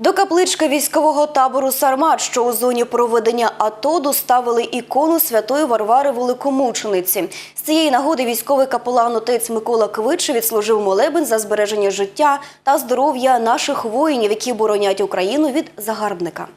До каплички військового табору Сармат, що у зоні проведення АТО, доставили ікону святої Варвари Великомучениці. З цієї нагоди військовий капелан отець Микола Квич відслужив молебен за збереження життя та здоров'я наших воїнів, які боронять Україну від загарбника.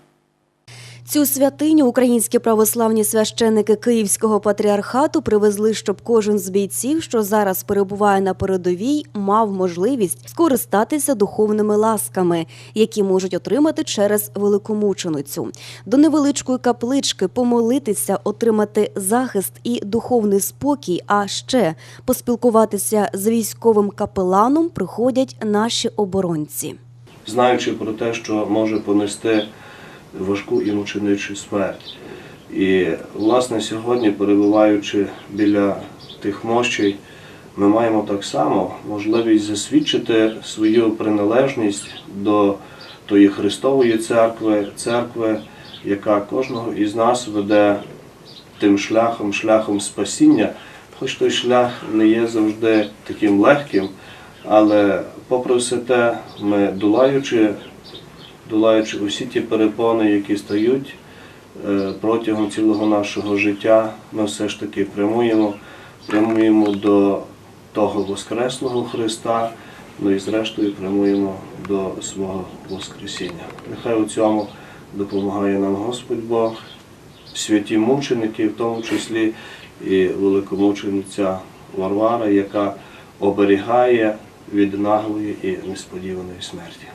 Цю святиню українські православні священники Київського патріархату привезли, щоб кожен з бійців, що зараз перебуває на передовій, мав можливість скористатися духовними ласками, які можуть отримати через великомученицю. До невеличкої каплички помолитися, отримати захист і духовний спокій. А ще поспілкуватися з військовим капеланом приходять наші оборонці. знаючи про те, що може понести важку і мученичу смерть. І, власне, сьогодні, перебуваючи біля тих мощей, ми маємо так само можливість засвідчити свою приналежність до тої Христової церкви, церкви, яка кожного із нас веде тим шляхом, шляхом спасіння. Хоч той шлях не є завжди таким легким, але попри все те, ми долаючи, долаючи усі ті перепони, які стають е, протягом цілого нашого життя, ми все ж таки прямуємо, прямуємо до того Воскреслого Христа, ну і зрештою прямуємо до свого Воскресіння. Нехай у цьому допомагає нам Господь Бог, святі мученики, в тому числі і великомучениця Варвара, яка оберігає від наглої і несподіваної смерті.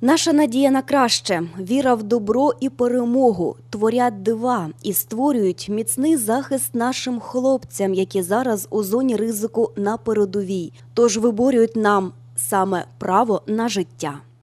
Наша надія на краще, віра в добро і перемогу творять дива і створюють міцний захист нашим хлопцям, які зараз у зоні ризику на передовій. Тож виборюють нам саме право на життя.